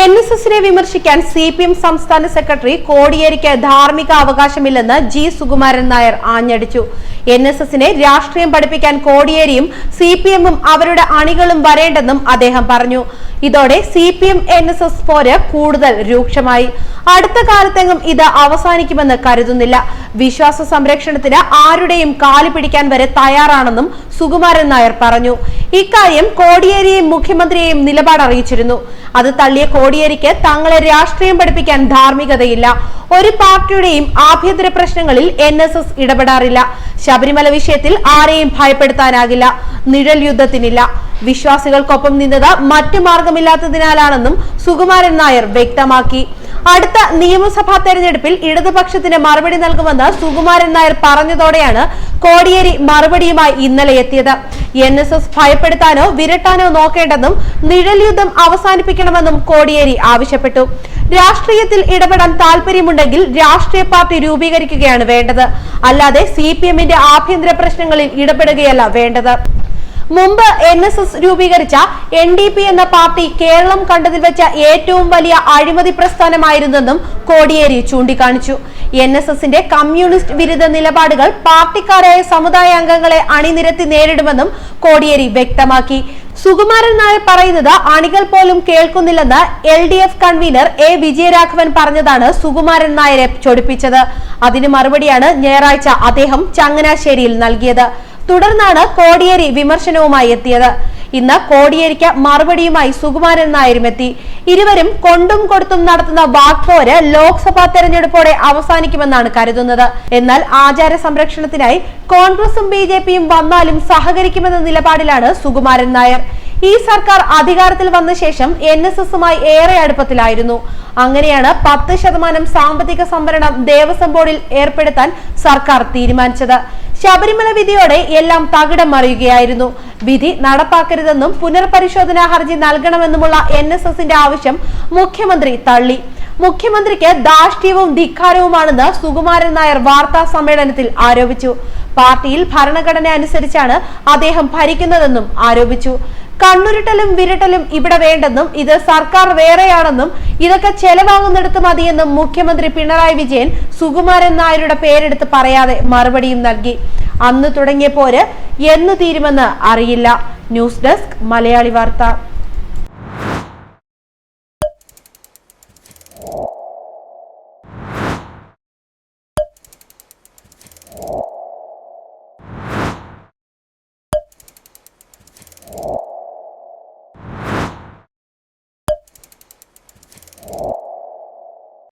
N S എസിനെ വിമർശിക്കാൻ C P M സംസ്ഥാന സെക്രട്ടറി കോടിയേരിക്ക് ധാർമ്മിക അവകാശമില്ലെന്ന് ജി സുകുമാരൻ നായർ ആഞ്ഞടിച്ചു. എൻ എസ് എസിനെ രാഷ്ട്രീയം പഠിപ്പിക്കാൻ കോടിയേരിയും സി പി എമ്മും അവരുടെ അണികളും വരേണ്ടെന്നും അദ്ദേഹം പറഞ്ഞു. ഇതോടെ C P M N S S പോര് കൂടുതൽ രൂക്ഷമായി. അടുത്ത കാലത്തെങ്ങും ഇത് അവസാനിക്കുമെന്ന് കരുതുന്നില്ല. വിശ്വാസ സംരക്ഷണത്തിന് ആരുടെയും കാലു പിടിക്കാൻ വരെ തയ്യാറാണെന്നും സുകുമാരൻ നായർ പറഞ്ഞു. ഇക്കാര്യം കോടിയേരിയെയും മുഖ്യമന്ത്രിയെയും നിലപാട് അറിയിച്ചിരുന്നു അത് തള്ളിയ കോടിയേരിക്ക് തങ്ങളെ രാഷ്ട്രീയം പഠിപ്പിക്കാൻ ധാർമ്മികതയില്ല. ഒരു പാർട്ടിയുടെയും ആഭ്യന്തര പ്രശ്നങ്ങളിൽ എൻ എസ് എസ് ഇടപെടാറില്ല. ശബരിമല വിഷയത്തിൽ ആരെയും ഭയപ്പെടുത്താനാകില്ല. നിഴൽ യുദ്ധത്തിനില്ല. വിശ്വാസികൾക്കൊപ്പം നിന്നത് മറ്റു മാർഗമില്ലാത്തതിനാലാണെന്നും സുകുമാരൻ നായർ വ്യക്തമാക്കി. അടുത്ത നിയമസഭാ തെരഞ്ഞെടുപ്പിൽ ഇടതുപക്ഷത്തിന് മറുപടി നൽകുമെന്ന് സുകുമാരൻ നായർ പറഞ്ഞതോടെയാണ് കോടിയേരി മറുപടിയുമായി ഇന്നലെ എത്തിയത്. എൻ എസ് എസ് ഭയപ്പെടുത്താനോ വിരട്ടാനോ നോക്കേണ്ടെന്നും നിഴൽ യുദ്ധം അവസാനിപ്പിക്കണമെന്നും കോടിയേരി ആവശ്യപ്പെട്ടു. രാഷ്ട്രീയത്തിൽ ഇടപെടാൻ താല്പര്യമുണ്ടെങ്കിൽ രാഷ്ട്രീയ പാർട്ടി രൂപീകരിക്കുകയാണ് വേണ്ടത്. അല്ലാതെ സി ആഭ്യന്തര പ്രശ്നങ്ങളിൽ ഇടപെടുകയല്ല വേണ്ടത്. മുമ്പ് എൻ എസ് എസ് രൂപീകരിച്ച എൻ ഡി പി എന്ന പാർട്ടി കേരളം കണ്ടതിൽ വെച്ച ഏറ്റവും വലിയ അഴിമതി പ്രസ്ഥാനമായിരുന്നെന്നും കോടിയേരി ചൂണ്ടിക്കാണിച്ചു. എൻ എസ് എസിന്റെ കമ്മ്യൂണിസ്റ്റ് വിരുദ്ധ നിലപാടുകൾ പാർട്ടിക്കാരായ സമുദായ അംഗങ്ങളെ അണിനിരത്തി നേരിടുമെന്നും കോടിയേരി വ്യക്തമാക്കി. സുകുമാരൻ നായർ പറയുന്നത് അണികൾ പോലും കേൾക്കുന്നില്ലെന്ന് L D F convener A Vijayaraghavan പറഞ്ഞതാണ് സുകുമാരൻ നായരെ ചൊടിപ്പിച്ചത്. അതിന് മറുപടിയാണ് ഞായറാഴ്ച അദ്ദേഹം ചങ്ങനാശ്ശേരിയിൽ നൽകിയത്. തുടർന്നാണ് കോടിയേരി വിമർശനവുമായി എത്തിയത്. ഇന്ന് കോടിയേരിക്ക് മറുപടിയുമായി സുകുമാരൻ നായരും എത്തി. ഇരുവരും കൊണ്ടും കൊടുത്തും നടത്തുന്ന വാക്പോര് ലോക്സഭാ തെരഞ്ഞെടുപ്പോടെ അവസാനിക്കുമെന്നാണ് കരുതുന്നത്. എന്നാൽ ആചാര സംരക്ഷണത്തിനായി കോൺഗ്രസും ബി വന്നാലും സഹകരിക്കുമെന്ന നിലപാടിലാണ് സുകുമാരൻ നായർ. ഈ സർക്കാർ അധികാരത്തിൽ വന്ന ശേഷം എൻ എസ് എസുമായി ഏറെ അടുപ്പത്തിലായിരുന്നു. അങ്ങനെയാണ് പത്ത് ശതമാനം സാമ്പത്തിക സംവരണം ദേവസ്വം ബോർഡിൽ ഏർപ്പെടുത്താൻ സർക്കാർ തീരുമാനിച്ചത്. ശബരിമല വിധിയോടെ എല്ലാം തകിടം മറിയുകയായിരുന്നു. വിധി നടപ്പാക്കരുതെന്നും പുനർപരിശോധനാ ഹർജി നൽകണമെന്നുമുള്ള എൻ എസ് എസിന്റെ ആവശ്യം മുഖ്യമന്ത്രി തള്ളി. മുഖ്യമന്ത്രിക്ക് ദാഷ്ട്യവും ധിക്കാരവുമാണെന്ന് സുകുമാരൻ നായർ വാർത്താ സമ്മേളനത്തിൽ ആരോപിച്ചു. പാർട്ടിയിൽ ഭരണഘടന അനുസരിച്ചാണ് അദ്ദേഹം ഭരിക്കുന്നതെന്നും ആരോപിച്ചു. കണ്ണുരുട്ടലും വിരട്ടലും ഇവിടെ വേണ്ടെന്നും ഇത് സർക്കാർ വേറെയാണെന്നും ഇതൊക്കെ ചെലവാകുന്നിടത്ത് മതിയെന്നും മുഖ്യമന്ത്രി പിണറായി വിജയൻ സുകുമാരൻ നായരുടെ പേരെടുത്ത് പറയാതെ മറുപടിയും നൽകി. അന്ന് തുടങ്ങിയ പോര് എന്ന് തീരുമെന്ന് അറിയില്ല. ന്യൂസ് ഡെസ്ക് മലയാളി വാർത്ത.